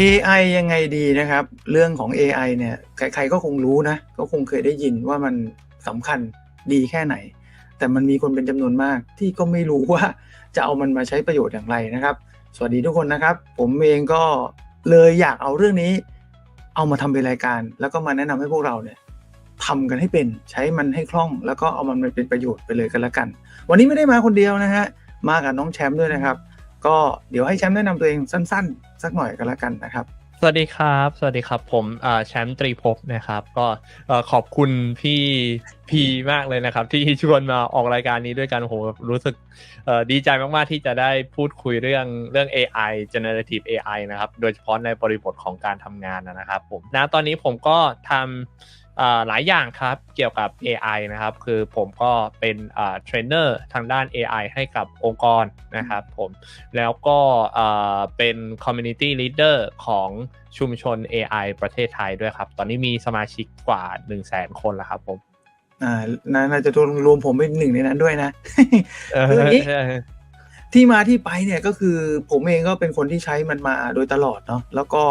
AI ยังไงดีนะครับ เรื่องของ AI เนี่ยใครๆก็คงรู้นะ ก็คงเคยได้ยินว่ามันสำคัญดีแค่ไหน แต่มันมีคนเป็นจำนวนมากที่ก็ไม่รู้ว่าจะเอามันมาใช้ประโยชน์อย่างไรนะครับ สวัสดีทุกคนนะครับ ผมเองก็เลยอยากเอาเรื่องนี้ เอามาทำเป็นรายการ แล้วก็มาแนะนำให้พวกเราเนี่ยทำกันให้เป็นใช้มันให้คล่อง แล้วก็เอามันมาเป็นประโยชน์ไปเลยกันละกัน วันนี้ไม่ได้มาคนเดียวนะฮะมากับน้องแชมป์ด้วยนะครับ ก็เดี๋ยวให้แชมป์แนะนำตัวเองสั้นๆ สักหน่อยกันละกันนะครับสวัสดีครับ สวัสดีครับ ผมแชมป์ตรีภพนะครับ ก็ขอบคุณพี่พีมากเลยนะครับ ที่ชวนมาออกรายการนี้ด้วยกันโหรู้สึกดีใจมาก ๆ ที่จะได้พูดคุยเรื่องเรื่อง AI generative AI นะครับ โดยเฉพาะในบริบทของการทำงานนะครับผมนะตอนนี้ผมก็ทำ หลายอย่างครับเกี่ยวกับ AI นะครับ คือผมก็เป็นอ่าเทรนเนอร์ทางด้าน AI ให้กับองค์กรนะครับผมแล้วก็เอ่อเป็น Community Leader ของชุมชน AI ประเทศไทยด้วยครับ ตอนนี้มีสมาชิกกว่า 1 0 0 0 0แสนคนแล้วครับผมอ่านาน่าจะรวมผมเป็นหนึ่งในนั้นด้วยนะเออคืออย่างนี้ใช่ที่มาที่ไปเนี่ยก็คือผมเองก็เป็นคนที่ใช้มันมาโดยตลอดเนาะแล้วก็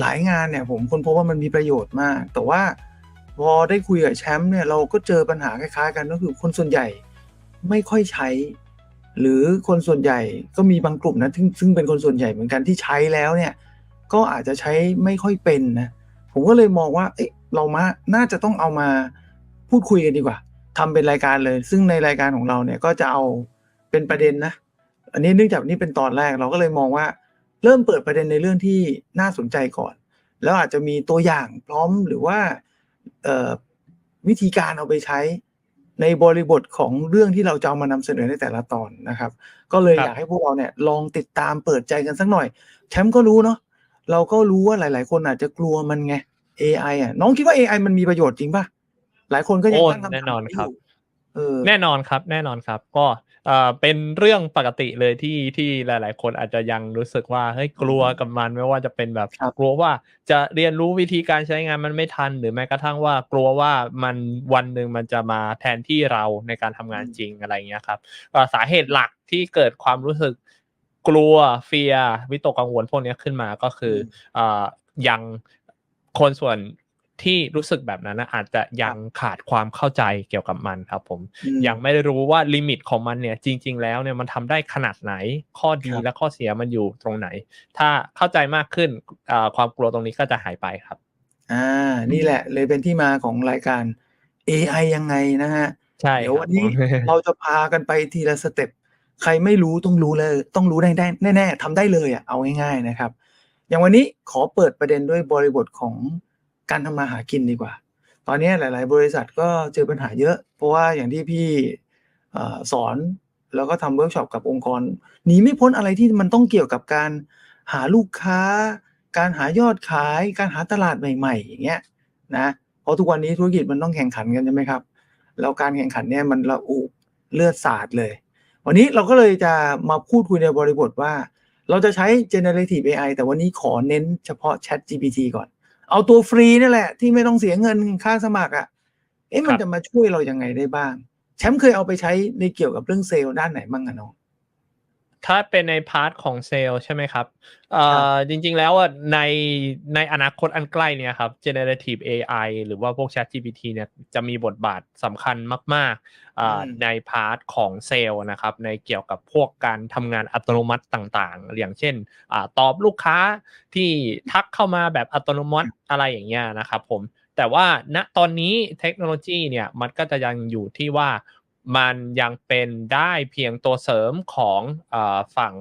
หลายงานเนี่ยผมค้นพบว่ามันมีประโยชน์มาก แต่ว่า พอได้คุยกับแชมป์เนี่ยเราก็เจอปัญหาคล้ายๆ กันก็คือคนส่วนใหญ่ไม่ค่อยใช้ หรือคนส่วนใหญ่ก็มีบางกลุ่มนะซึ่งซึ่งเป็นคนส่วนใหญ่เหมือนกันที่ใช้แล้วเนี่ยก็อาจจะใช้ไม่ค่อยเป็นนะผมก็เลยมองว่าเอ๊ะเรามาน่าจะต้องเอามาพูดคุยกันดีกว่าทำเป็นรายการเลย ซึ่งในรายการของเราเนี่ยก็จะเอาเป็นประเด็นนะ อันนี้เนื่องจากนี่เป็นตอนแรกเราก็เลยมองว่า เริ่มเปิดประเด็นในเรื่องที่น่าสนใจก่อน แล้วอาจจะมีตัวอย่างพร้อมหรือว่า วิธีการเอาไปใช้ในบริบทของเรื่องที่เราจะเอามานำเสนอในแต่ละตอนนะครับ ก็เลยครับอยากให้พวกเราเนี่ยลองติดตามเปิดใจกันสักหน่อย แชมป์ก็รู้เนาะเราก็รู้ว่าหลาย ๆ คนอาจจะกลัวมันไง AI อะ น้องคิดว่า AI มันมีประโยชน์จริงป่ะ หลายคนก็ยังโอ้ตั้งคำถามแน่นอนครับยู่เออ แน่นอนครับ แน่นอนครับ ก็เอ่อเป็นเรื่องปกติเลยที่ที่หลาย ๆ คนอาจจะยังรู้สึกว่าเฮ้ยกลัวกับมันไม่ว่าจะเป็นแบบครับกลัวว่าจะเรียนรู้วิธีการใช้งานมันไม่ทัน หรือแม้กระทั่งว่ากลัวว่ามันวันหนึ่งมันจะมาแทนที่เราในการทำงานจริงอะไรอย่างเงี้ยครับก็สาเหตุหลักที่เกิดความรู้สึกกลัวเฟียวิตกกังวลพวกเนี้ยขึ้นมาก็คือเอ่อยังคนส่วน ที่รู้สึกแบบนั้นนะอาจจะยังขาดความเข้าใจเกี่ยวกับมันครับ ผมอืมยังไม่ได้รู้ว่าลิมิตของมันเนี่ย จริง ๆ แล้วเนี่ยมันทำได้ขนาดไหน ข้อดีครับและข้อเสียมันอยู่ตรงไหน ถ้าเข้าใจมากขึ้นอ่าความกลัวตรงนี้ก็จะหายไปครับ อ่า นี่แหละ เลยเป็นที่มาของรายการ AI ยังไงนะฮะใช่เดี๋ยวครับวันนี้ผมเราจะพากันไปทีละสเต็ปใครไม่รู้ต้องรู้เลย ต้องรู้ได้ได้แน่ๆทำได้เลยอะเอาง่าย ๆนะครับ อย่างวันนี้ขอเปิดประเด็นด้วยบริบทของ การทำมาหากินดีกว่า ตอนนี้หลาย ๆ บริษัทก็เจอปัญหาเยอะ เพราะว่าอย่างที่พี่อสอนแล้วก็ทำเวิร์กช็อปกับองค์กรหนีไม่พ้นอะไรที่มันต้องเกี่ยวกับการหาลูกค้า การหายอดขาย การหาตลาดใหม่ ๆ อย่างเงี้ยนะเพราะทุกวันนี้ธุรกิจมันต้องแข่งขันกันใช่ไหมครับแล้วการแข่งขันเนี่ยมันระอุเลือดสาดเลย วันนี้เราก็เลยจะมาพูดคุยในบริบทว่า เราจะใช้ generative AI แต่วันนี้ขอเน้นเฉพาะ Chat GPT ก่อน เอาตัวฟรีนั่นแหละ ที่ไม่ต้องเสียเงินค่าสมัครอะ่ะ เอ๊ะมันครับจะมาช่วยเรายังไงได้บ้าง แชมป์เคยเอาไปใช้ในเกี่ยวกับเรื่องเซลล์ด้านไหนบ้างอะน้อง ถ้าเป็นในพาร์ทของเซลล์ใช่ไหมครับเอ่อจริง ๆ แล้วอะในในอนาคตอันใกล้เนี่ยครับ generative AI หรือว่าพวก Chat GPT เนี่ยจะมีบทบาทสำคัญมากๆอ่าอืมในพาร์ทของเซลล์นะครับ ในเกี่ยวกับพวกการทำงานอัตโนมัติต่างๆ อย่างเช่นอาตอบลูกค้าที่ทักเข้ามาแบบอัตโนมัติอะไรอย่างเงี้ยนะครับผมแต่ว่าณตอนนี้เทคโนโลยีเนี่ยมันก็จะยังอยู่ที่ว่า มันยังเป็นได้เพียงตัวเสริมของเออฝั่ง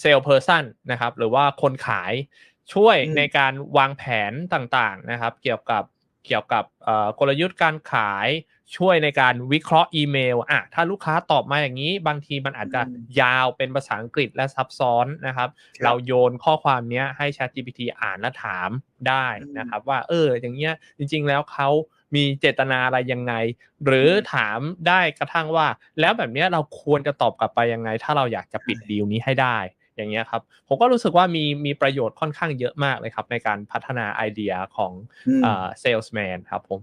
เซลล์เพอร์ซันนะครับหรือว่าคนขายช่วยอืมในการวางแผนต่างๆนะครับ เกี่ยวกับเกี่ยวกับเอ่อกลยุทธ์การขายช่วยในการวิเคราะห์อีเมลอะถ้าลูกค้าตอบมาอย่างนี้ บางทีมันอาจจะอืมยาวเป็นภาษาอังกฤษและซับซ้อนนะครับครับเราโยนข้อความเนี้ยให้ ChatGPT อ่านและถามได้นะครับ ว่าเอออย่างเงี้ยจริง ๆ แล้วเขา มีเจตนาอะไรยังไง หรือถามได้กระทั่งว่า แล้วแบบเนี้ยเราควรจะตอบกลับไปยังไง ถ้าเราอยากจะปิดดีลนี้ให้ได้ อย่างเงี้ยครับ ผมก็รู้สึกว่ามีมีประโยชน์ค่อนข้างเยอะมากเลยครับ ในการพัฒนาไอเดียของอืมเอ่อ salesman ครับผม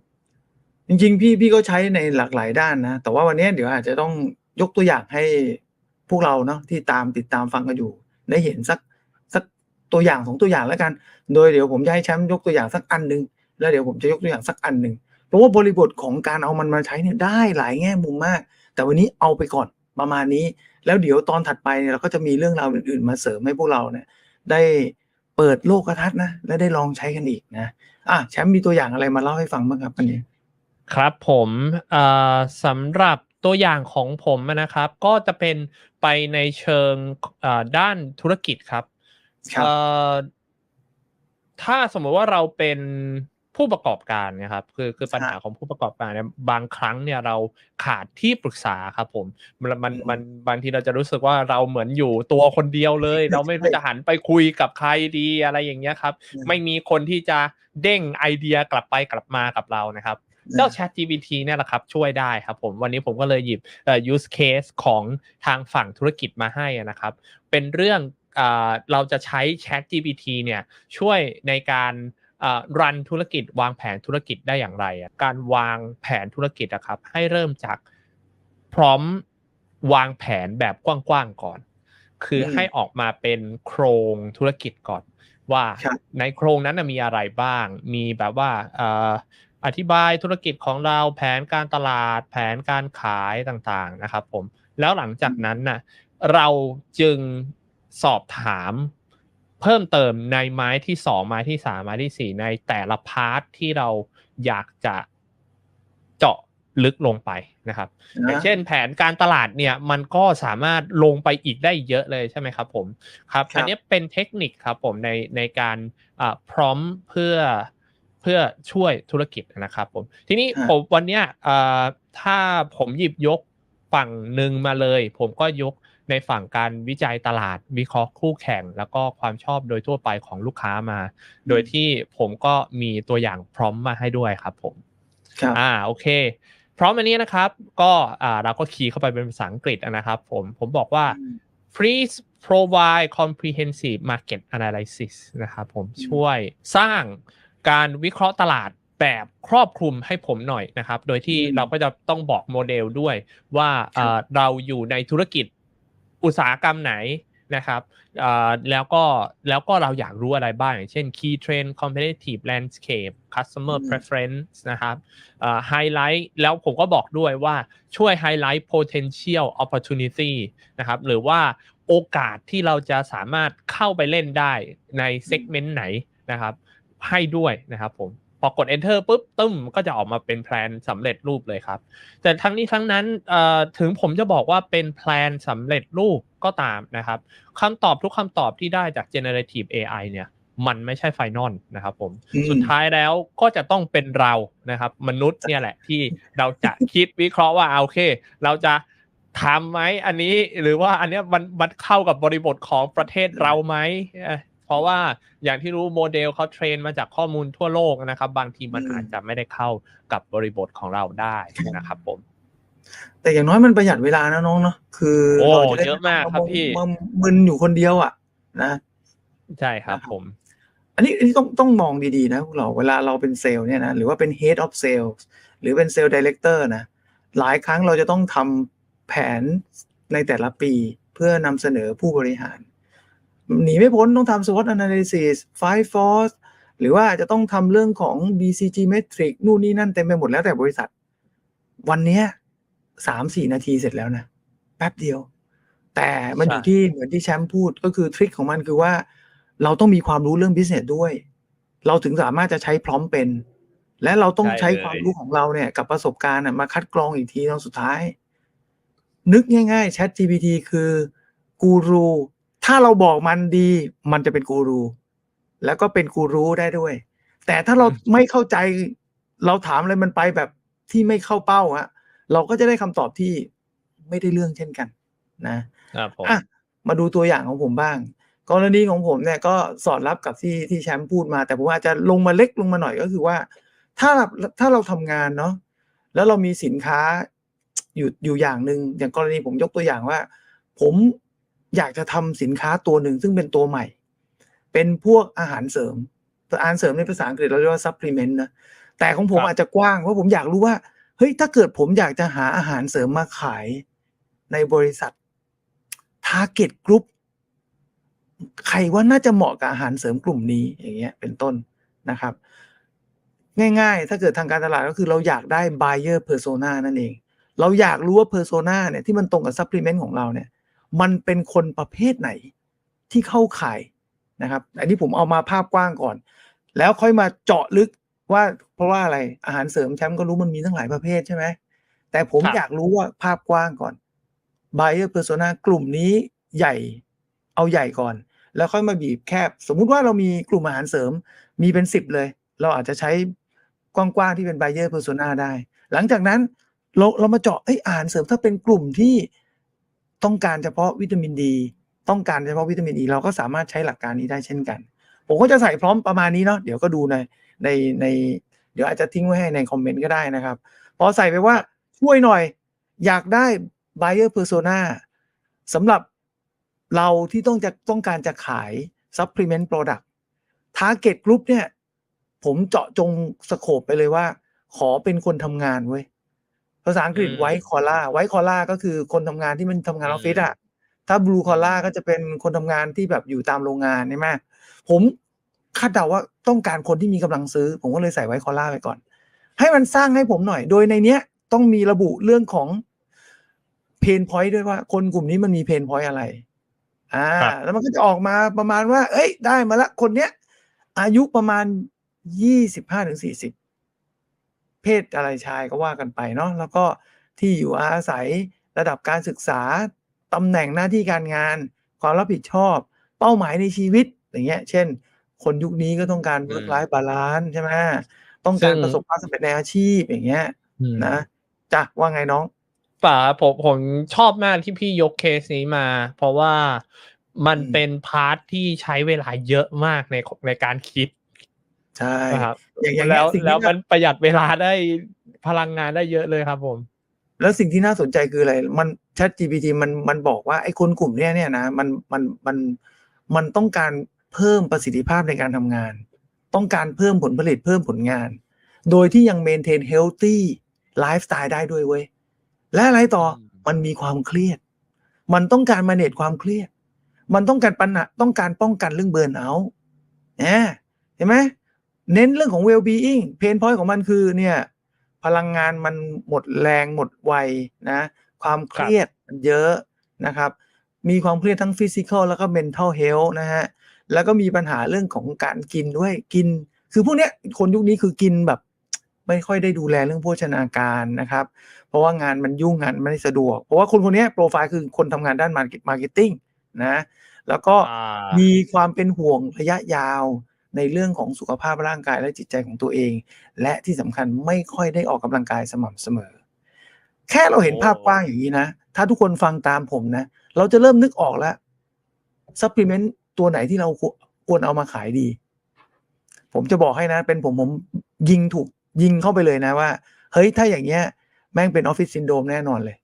จริงๆ พี่พี่ก็ใช้ในหลากหลายด้านนะ แต่ว่าวันนี้เดี๋ยวอาจจะต้องยกตัวอย่างให้พวกเราเนาะที่ตามติดตามฟังกันอยู่ ได้เห็นสักสักตัวอย่างสองตัวอย่างแล้วกัน โดยเดี๋ยวผมจะให้แชมป์ยกตัวอย่างสักอันหนึ่งแล้วเดี๋ยวผมจะยกตัวอย่างสักอันหนึ่ง เพราะว่าบริบทของการเอามันมาใช้เนี่ยได้หลายแง่มุมมาก แต่วันนี้เอาไปก่อนประมาณนี้ แล้วเดี๋ยวตอนถัดไปเนี่ยเราก็จะมีเรื่องราวอื่น ๆ มาเสริมให้พวกเราเนี่ยได้เปิดโลกทัศน์นะและได้ลองใช้กันอีกนะอะแชมป์มีตัวอย่างอะไรมาเล่าให้ฟังบ้างครับวันนี้ครับผมเอ่อสำหรับตัวอย่างของผมนะครับ ก็จะเป็นไปในเชิงเอ่อด้านธุรกิจครับครับเอ่อถ้าสมมติว่าเราเป็น ผู้ประกอบการนะครับคือคือปัญหาของผู้ประกอบการเนี่ยบางครั้งเนี่ยเราขาดที่ปรึกษาครับผมมันมันมันบางทีเราจะรู้สึกว่าเราเหมือนอยู่ตัวคนเดียวเลย เราไม่รู้จะหันไปคุยกับใครดีอะไรอย่างเงี้ยครับ ไม่มีคนที่จะเด้งไอเดียกลับไปกลับมากับเรานะครับเจ้า Chat GPT เนี่ยแหละครับ ช่วยได้ครับผมวันนี้ผมก็เลยหยิบเอ่อ use case ของทางฝั่งธุรกิจมาให้นะครับ เป็นเรื่องอ่าเราจะใช้ Chat GPT เนี่ยช่วยในการอ่า รันธุรกิจวางแผนธุรกิจได้อย่างไรอะการวางแผนธุรกิจนะครับให้เริ่มจากพร้อมวางแผนแบบกว้างๆก่อน คืออมให้ออกมาเป็นโครงธุรกิจก่อน ว่าครับในโครงนั้นนะมีอะไรบ้าง มีแบบว่าเอ่ออธิบายธุรกิจของเราแผนการตลาด แผนการขายต่างๆนะครับผมแล้วหลังจากนั้นน่ะเราจึงสอบถาม เพิ่มเติมในไม้ที่สองไม้ที่สามไม้ที่สี่ในแต่ละพาร์ทที่เราอยากจะเจาะลึกลงไปนะครับอย่างเช่นแผนการตลาดเนี่ยมันก็สามารถลงไปอีกได้เยอะเลยใช่ไหมครับผมครับครับอันนี้เป็นเทคนิคครับผมในในการอ่าพร้อมเพื่อเพื่อช่วยธุรกิจนะครับผมทีนี้ฮะผมวันเนี้ยอ่าถ้าผมหยิบยกฝั่งหนึ่งมาเลย ผมก็ยก ในฝั่งการวิจัยตลาดวิเคราะห์คู่แข่ง แล้วก็ความชอบโดยทั่วไปของลูกค้ามา โดยที่ผมก็มีตัวอย่างพร้อมมาให้ด้วยครับผมครับอ่าโอเค พร้อมอันนี้นะครับก็อ่าเราก็คีย์เข้าไปเป็นภาษาอังกฤษนะครับผมผมบอกว่า please provide comprehensive market analysis นะครับผมอืมช่วยสร้างการวิเคราะห์ตลาดแบบครอบคลุมให้ผมหน่อยนะครับ โดยที่เราก็จะต้องบอกโมเดลด้วยว่าเอ่อเราอยู่ในธุรกิจ อุตสาหกรรมไหนนะครับเอ่อแล้วก็แล้วก็เราอยากรู้อะไรบ้าง อย่างเช่น key trend competitive landscape customer อืม preference นะครับไฮไลท์แล้วผมก็บอกด้วยว่าช่วยไฮไลท์ potential opportunity นะครับหรือว่าโอกาสที่เราจะสามารถเข้าไปเล่นได้ในเซกเมนต์ไหนนะครับให้ด้วยนะครับผม พอกด enter ปุ๊บตึ้มก็จะออกมาเป็นแพลนสำเร็จรูปเลยครับ แต่ทั้งนี้ทั้งนั้นเอ่อถึงผมจะบอกว่าเป็นแพลนสำเร็จรูปก็ตามนะครับคำตอบทุกคำตอบที่ได้จาก generative AI เนี่ยมันไม่ใช่ไฟนอลนะครับผมอืมสุดท้ายแล้วก็จะต้องเป็นเรานะครับ มนุษย์เนี่ยแหละที่เราจะคิดวิเคราะห์ว่าอ่าโอเค เราจะทำไหมอันนี้หรือว่าอันเนี้ยมันมันเข้ากับบริบทของประเทศเราไหม เอ่อเพราะว่าอย่างที่รู้โมเดลเขาเทรนมาจากข้อมูลทั่วโลกนะครับ บางทีมันอืมอาจจะไม่ได้เข้ากับบริบทของเราได้นะครับผม แต่อย่างน้อยมันประหยัดเวลานะน้องเนาะคือโอ้เราจะได้เยอะมากครับพี่มามึนอยู่คนเดียวอะ นะใช่ครับผมอันนี้อันนี้ต้องต้องมองดีๆนะพวกเราเวลาเราเป็นเซลล์เนี่ยนะหรือว่าเป็น head of sales หรือเป็นเซลล์ director นะหลายครั้งเราจะต้องทำแผนในแต่ละปีเพื่อนำเสนอผู้บริหาร หนีไม่พ้นต้องทำ SWOT analysis five force หรือว่าจะต้องทำเรื่องของ BCG metric นู่นนี่นั่นเต็มไปหมดแล้วแต่บริษัท วันนี้สามสี่นาทีเสร็จแล้วนะ แป๊บเดียว แต่มันอยู่ที่เหมือนที่แชมป์พูดก็คือทริคของมันคือว่า เราต้องมีความรู้เรื่อง business ด้วย เราถึงสามารถจะใช้พร้อมเป็น และเราต้องใช้ความรู้ของเราเนี่ย กับประสบการณ์มาคัดกรองอีกทีตอนสุดท้าย นึกง่ายๆ Chat GPT คือกูรู ถ้าเราบอกมันดี มันจะเป็นกูรู แล้วก็เป็นกูรู้ได้ด้วย แต่ถ้าเราไม่เข้าใจ เราถามอะไรมันไปแบบที่ไม่เข้าเป้าอะเราก็จะได้คำตอบที่ไม่ได้เรื่องเช่นกัน นะครับผมอะมาดูตัวอย่างของผมบ้าง กรณีของผมเนี่ยก็สอดรับกับที่ที่แชมป์พูดมา แต่ผมอาจจะลงมาเล็กลงมาหน่อยก็คือว่า ถ้าเราถ้าเราทำงานเนาะแล้วเรามีสินค้าอยู่อยู่อย่างหนึ่งอย่างกรณีผมยกตัวอย่างว่า ผม อยากจะทำสินค้าตัวหนึ่งซึ่งเป็นตัวใหม่ เป็นพวกอาหารเสริมอาหารเสริมในภาษาอังกฤษเราเรียกว่า supplement นะแต่ของผมครับอาจจะกว้างเพราะผมอยากรู้ว่าเฮ้ยถ้าเกิดผมอยากจะหาอาหารเสริมมาขายในบริษัท target group ใครว่าน่าจะเหมาะกับอาหารเสริมกลุ่มนี้อย่างเงี้ยเป็นต้นนะครับ ง่ายๆ ถ้าเกิดทางการตลาดก็คือเราอยากได้ buyer persona นั่นเอง เราอยากรู้ว่า persona เนี่ยที่มันตรงกับ supplement ของเราเนี่ย มันเป็นคนประเภทไหนที่เข้าข่ายนะครับ อันนี้ผมเอามาภาพกว้างก่อน แล้วค่อยมาเจาะลึกว่าเพราะว่าอะไรอาหารเสริมแชมป์ก็รู้มันมีตั้งหลายประเภทใช่ไหมแต่ผมอยากรู้ว่าภาพกว้างก่อน buyer persona กลุ่มนี้ใหญ่เอาใหญ่ก่อน แล้วค่อยมาบีบแคบ สมมุติว่าเรามีกลุ่มอาหารเสริมมีเป็นสิบเลย เราอาจจะใช้กว้างๆที่เป็น buyer persona ได้ หลังจากนั้นเราเรามาเจาะเอ้อาหารเสริมถ้าเป็นกลุ่มที่ ต้องการเฉพาะวิตามินดี ต้องการเฉพาะวิตามินอีเราก็สามารถใช้หลักการนี้ได้เช่นกัน ผมก็จะใส่พร้อมประมาณนี้เนาะเดี๋ยวก็ดูในในในเดี๋ยวอาจจะทิ้งไว้ให้ในคอมเมนต์ก็ได้นะครับ พอใส่ไปว่าช่วยหน่อย อยากได้ buyer persona สำหรับเราที่ต้องจะต้องการจะขาย supplement product target group เนี่ย ผมเจาะจงสโคปไปเลยว่า ขอเป็นคนทำงานเว้ย ภาษาอังกฤษอืมไวท์คอล่าไวท์คอล่าก็คือคนทำงานที่มันทำงานออฟฟิศอะถ้าบลูคอล่าก็จะเป็นคนทำงานที่แบบอยู่ตามโรงงานใช่ไหมผมคาดเดาว่าต้องการคนที่มีกำลังซื้อ ผมก็เลยใส่ไวท์คอล่าไปก่อน ให้มันสร้างให้ผมหน่อย โดยในเนี้ยต้องมีระบุเรื่องของเพนพอยต์ด้วยว่า คนกลุ่มนี้มันมีเพนพอยต์อะไร อ่าครับแล้วมันก็จะออกมาประมาณว่า เอ้ย ได้มาละ คนเนี้ย อายุประมาณยี่สิบห้าถึงสี่สิบเพ ศอะไรชายก็ว่ากันไปเนาะแล้วก็ที่อยู่อาศัยระดับการศึกษาตำแหน่งหน้าที่การงาน ความรับผิดชอบ เป้าหมายในชีวิตอย่างเงี้ย เช่น คนยุคนี้ก็ต้องการอืม work life balance ใช่ไหมต้องการซึ่งประสบความสำเร็จในอาชีพอย่างเงี้ยอืมนะจ้ะว่าไงน้องป่าผมผมชอบมากที่พี่ยกเคสนี้มา เพราะว่ามันอืมเป็นพาร์ทที่ใช้เวลาเยอะมากในในการคิด ใช่นะครับอย่างอย่างแล้วเงี้ยสิ่งที่แล้วน่ามันประหยัดเวลาได้พลังงานได้เยอะเลยครับผม แล้วสิ่งที่น่าสนใจคืออะไร มัน Chat GPT มันมันบอกว่าไอ้คนกลุ่มเนี้ยเนี่ยนะมันมันมันมันต้องการเพิ่มประสิทธิภาพในการทำงาน ต้องการเพิ่มผลผลิตเพิ่มผลงาน โดยที่ยัง maintain healthy lifestyle ได้ด้วยเว้ย และอะไรต่ออืมมันมีความเครียด มันต้องการ manage ความเครียด มันต้องการปัญหาต้องการป้องกันเรื่องเบิร์นเอาท์เห็นไหม เน้นเรื่องของ well being เพนพอยต์ของมันคือเนี่ยพลังงานมันหมดแรงหมดวัยนะ ความเครียดมันเยอะนะครับ มีความเครียดทั้ง physical แล้วก็ mental health นะฮะ แล้วก็มีปัญหาเรื่องของการกินด้วยกิน คือพวกเนี้ยคนยุคนี้คือกินแบบ ไม่ค่อยได้ดูแลเรื่องโภชนาการนะครับ เพราะว่างานมันยุ่งงานไม่ได้สะดวก เพราะว่าคนคนเนี้ยโปรไฟล์คือคนทำงานด้านมาร์เก็ตติ้งนะ แล้วก็อ่ามีความเป็นห่วงระยะยาว ในเรื่องของสุขภาพร่างกายและจิตใจของตัวเอง และที่สำคัญไม่ค่อยได้ออกกำลังกายสม่ำเสมอ แค่เราเห็นภาพกว้างอย่างนี้นะ ถ้าทุกคนฟังตามผมนะ เราจะเริ่มนึกออกแล้วซัพพลีเมนต์ตัวไหนที่เราควรเอามาขายดี ผมจะบอกให้นะ เป็นผมผมยิงถูกยิงเข้าไปเลยนะว่า เฮ้ยถ้าอย่างเงี้ย แม่งเป็นออฟฟิศซินโดรมแน่นอนเลย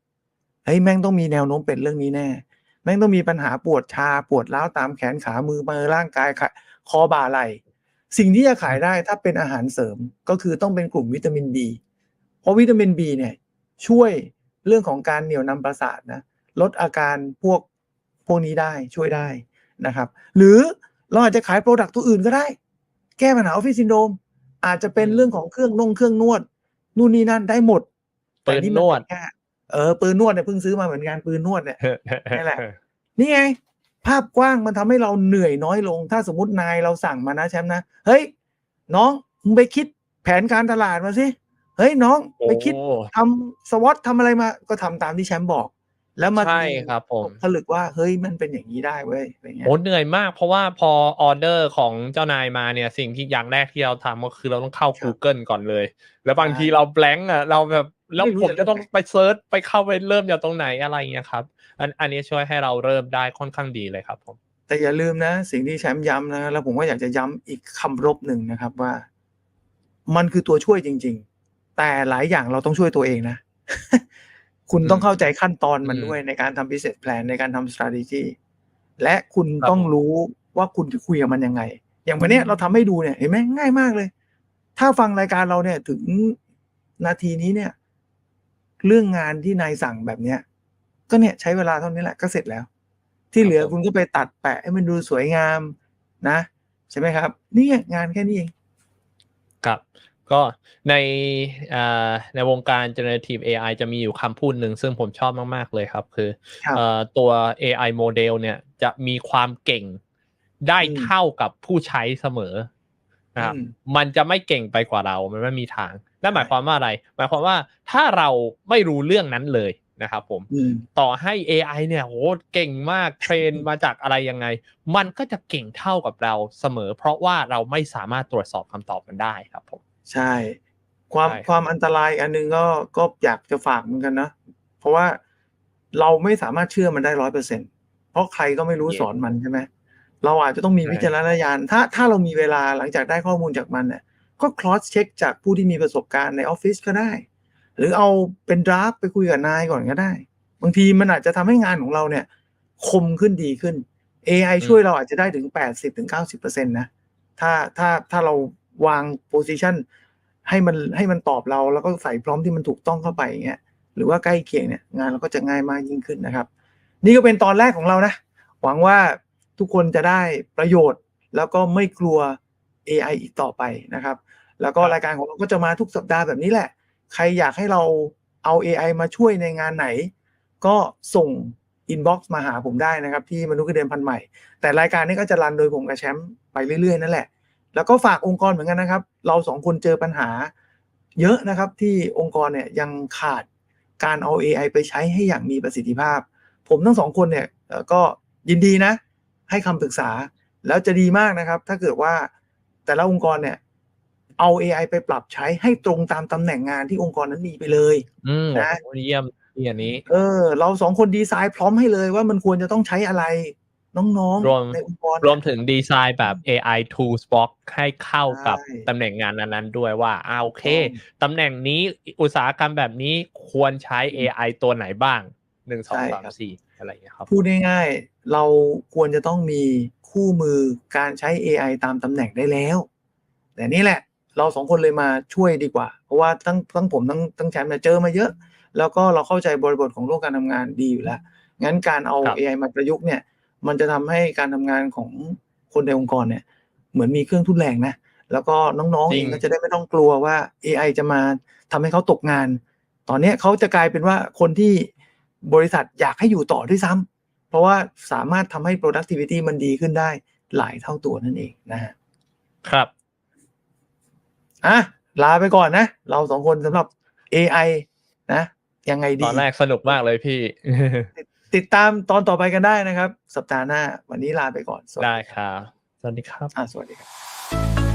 เฮ้ยแม่งต้องมีแนวโน้มเป็นเรื่องนี้แน่ แม่งต้องมีปัญหาปวดชาปวดร้าวตามแขนขามือมือร่างกาย คอบ่าไหล่สิ่งที่จะขายได้ถ้าเป็นอาหารเสริมก็คือต้องเป็นกลุ่มวิตามิน B เพราะวิตามิน B เนี่ยช่วยเรื่องของการเหนี่ยวนำประสาทนะลดอาการพวกพวกนี้ได้ช่วยได้นะครับ หรือเราอาจจะขายโปรดักต์ตัวอื่นก็ได้ แก้ปัญหาออฟฟิศซินโดรมอาจจะเป็นเรื่องของเครื่องนงเครื่องนวด นู่นนี่นั่นได้หมดปืนนวดแต่มัเป็แค่เออปืนนวดเนี่ยเพิ่งซื้อมาเหมือนกันปืนนวดเนี่ยนั่นแหละนี่ไง ภาพกว้างมันทำให้เราเหนื่อยน้อยลง ถ้าสมมตินายเราสั่งมานะแชมป์นะ เฮ้ย น้องมึงไปคิดแผนการตลาดมาสิ เฮ้ยน้องไปคิดโอ้ทำสวอตทำอะไรมา ก็ทำตามที่แชมป์บอก แล้วมาใช่ครับผมผลึกว่าเฮ้ยมันเป็นอย่างนี้ได้เว้ยอะไรเงี้ยโอ้เหนื่อยมาก เพราะว่าพอออเดอร์ของเจ้านายมาเนี่ย สิ่งที่อย่างแรกที่เราทำก็คือเราต้องเข้าครับ Google ก่อนเลย แล้วบางใช่ทีเราแบงก์อะเราแบบ แล้วไม่รู้ผมจะจะต้องเริ่มไปเซิร์ชไปเข้าไปเริ่มจากตรงไหนอะไรเงี้ยครับ อันอันนี้ช่วยให้เราเริ่มได้ค่อนข้างดีเลยครับผมแต่อย่าลืมนะ สิ่งที่แชมป์ย้ำนะแล้วผมก็อยากจะย้ำอีกคำรบหนึ่งนะครับว่า มันคือตัวช่วยจริง ๆ แต่หลายอย่างเราต้องช่วยตัวเองนะ คุณต้องเข้าใจขั้นตอนมันอืมด้วยในการทำ business plan ในการทำ strategy และคุณครับต้องรู้ว่าคุณจะคุยกับมันยังไง อย่างวันเนี้ยเราทำให้ดูเนี่ยเห็นไหมง่ายมากเลย ถ้าฟังรายการเราเนี่ยถึงนาทีนี้เนี่ย เรื่องงานที่นายสั่งแบบเนี้ย ก็เนี่ยใช้เวลาเท่านี้แหละก็เสร็จแล้ว ที่เหลือครับผมคุณก็ไปตัดแปะให้มันดูสวยงามนะ ใช่ไหมครับ นี่งานแค่นี้เองครับก็ในอ่าในวงการ generative AI จะมีอยู่คำพูดหนึ่งซึ่งผมชอบมากๆเลยครับ คือครับเอ่อตัว AI โมเดลเนี่ยจะมีความเก่งได้อืมเท่ากับผู้ใช้เสมอนะครับอืมมันจะไม่เก่งไปกว่าเรา มันไม่มีทาง นั่นหมายความว่าอะไร หมายความว่าถ้าเราไม่รู้เรื่องนั้นเลยนะครับผมอืมต่อให้ AI เนี่ยโหเก่งมากเทรนมาจากอะไรยังไง มันก็จะเก่งเท่ากับเราเสมอ เพราะว่าเราไม่สามารถตรวจสอบคำตอบมันได้ครับผม ใช่ ความใช่ความอันตรายอันหนึงก็ก็อยากจะฝากเหมือนกันนะ เพราะว่าเราไม่สามารถเชื่อมันได้ร้อยเปอร์เซ็นเพราะใครก็ไม่รู้สอนมันใช่ไหมเราอาจจะต้องมีวิจารณญาณถ้าถ้าเรามีเวลาหลังจากได้ข้อมูลจากมันเนี่ย ก็ cross check จากผู้ที่มีประสบการณ์ในออฟฟิศก็ได้ หรือเอาเป็นดราฟไปคุยกับนายก่อนก็ได้ บางทีมันอาจจะทำให้งานของเราเนี่ย คมขึ้นดีขึ้น AI ช่วยเราอาจจะได้ถึง80ถึง90%นะถ้าถ้าถ้าเราวาง position ให้มันให้มันตอบเราแล้วก็ใส่พร้อมที่มันถูกต้องเข้าไปอย่างเงี้ยหรือว่าใกล้เคียงเนี่ยงานเราก็จะง่ายมากยิ่งขึ้นนะครับ นี่ก็เป็นตอนแรกของเรานะ หวังว่าทุกคนจะได้ประโยชน์แล้วก็ไม่กลัว AI อีกต่อไปนะครับ แล้วก็ครับรายการของเราก็จะมาทุกสัปดาห์แบบนี้แหละ ใครอยากให้เราเอา AI มาช่วยในงานไหน ก็ส่ง inbox มาหาผมได้นะครับ ที่มนุษย์เงินเดือนพันใหม่ แต่รายการนี้ก็จะรันโดยผมกับแชมป์ไปเรื่อยๆนั่นแหละ แล้วก็ฝากองค์กรเหมือนกันนะครับ เราสองคนเจอปัญหา เยอะนะครับที่องค์กรเนี่ยยังขาดการเอา AI ไปใช้ให้อย่างมีประสิทธิภาพ ผมทั้งสองคนเนี่ยเอ่อก็ยินดีนะ ให้คำปรึกษาแล้วจะดีมากนะครับ ถ้าเกิดว่า แต่ละองค์กรเนี่ยเอา AI ไปปรับใช้ให้ตรงตามตำแหน่งงานที่องค์กรนั้นมีไปเลยอืมนะโอ้โหเยี่ยมที่อันนี้ เออ เราสองคนดีไซน์พร้อมให้เลยว่ามันควรจะต้องใช้อะไร น้องรวมๆในองค์กรรวมถึงดีไซน์แบบ AI tools box ให้เข้ากับใช่ตำแหน่งงานนั้นๆด้วยว่าอ่าโอเคถูกต้องตำแหน่งนี้อุตสาหกรรมแบบนี้ควรใช้ AI ตัวไหนบ้าง หนึ่งสองใช่สามครับสี่อะไรอย่างเงี้ยครับพูดง่ายๆเราควรจะต้องมีคู่มือการใช้ AI ตามตำแหน่งได้แล้ว แต่นี่แหละ เราสองคนเลยมาช่วยดีกว่า เพราะว่าทั้งทั้งผมทั้งทั้งแชมป์เนี่ยเจอมาเยอะ แล้วก็เราเข้าใจบริบทของโลกการทำงานดีอยู่แล้ว งั้นการเอาครับ AI มาประยุกต์เนี่ย มันจะทำให้การทำงานของคนในองค์กรเนี่ย เหมือนมีเครื่องทุนแรงนะแล้วก็น้องๆจริเองงก็จะได้ไม่ต้องกลัวว่า AI จะมาทำให้เขาตกงาน ตอนเนี้ยเขาจะกลายเป็นว่าคนที่ บริษัทอยากให้อยู่ต่อด้วยซ้ำเพราะว่าสามารถทำให้ productivity มันดีขึ้นได้หลายเท่าตัวนั่นเองนะฮะครับอะลาไปก่อนนะ เราสองคนสำหรับ AI นะ ยังไงดี ตอนแรกสนุกมากเลยพี่ ติดตามตอนต่อไปกันได้นะครับ สัปดาห์หน้า วันนี้ลาไปก่อนสวัสได้ดีครับ สวัสดีครับอะสวัสดีครับ